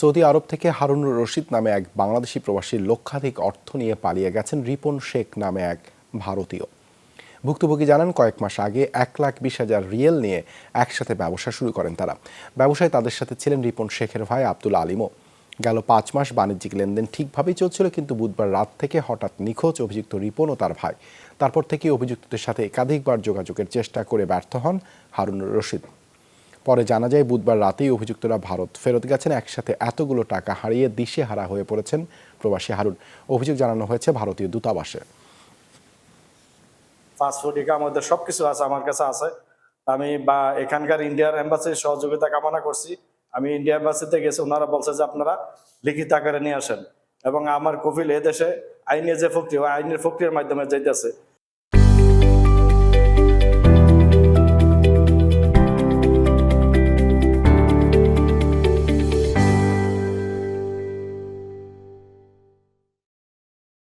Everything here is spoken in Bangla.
সৌদি আরব থেকে হারুনুর রশিদ নামে এক বাংলাদেশি প্রবাসীর লক্ষাধিক অর্থ নিয়ে পালিয়ে গেছেন রিপন শেখ নামে এক ভারতীয়। ভুক্তভোগী জানান, কয়েক মাস আগে এক লাখ বিশ হাজার রিয়েল নিয়ে একসাথে ব্যবসা শুরু করেন তারা। ব্যবসায় তাদের সাথে ছিলেন রিপন শেখের ভাই আব্দুল আলিমও। গেল পাঁচ মাস বাণিজ্যিক লেনদেন ঠিকভাবেই চলছিল, কিন্তু বুধবার রাত থেকে হঠাৎ নিখোঁজ অভিযুক্ত রিপন ও তার ভাই। তারপর থেকে অভিযুক্তদের সাথে একাধিকবার যোগাযোগের চেষ্টা করে ব্যর্থ হন হারুনুর রশিদ। পরে জানা যায়, বুধবার রাতেই অভিযুক্তরা ভারত ফেরত গেছেন। একসাথে এতগুলো টাকা হারিয়ে দিশে হারা হয়ে পড়েছেন প্রবাসী হারুন। অভিযোগ জানানো হয়েছে ভারতীয় দূতাবাসে। পাসপোর্ট আমাদের সবকিছু আছে, আমার কাছে আছে। আমি বা এখানকার ইন্ডিয়ার এম্বাসির সহযোগিতা কামনা করছি। আমি ইন্ডিয়া এম্বাসিতে গেছি, ওনারা বলছে যে আপনারা লিখিত আকারে নিয়ে আসেন। এবং আমার কপিল এদেশে আইনের যে প্রক্রিয়া আইনের প্রক্রিয়ার মাধ্যমে যাইতেছে।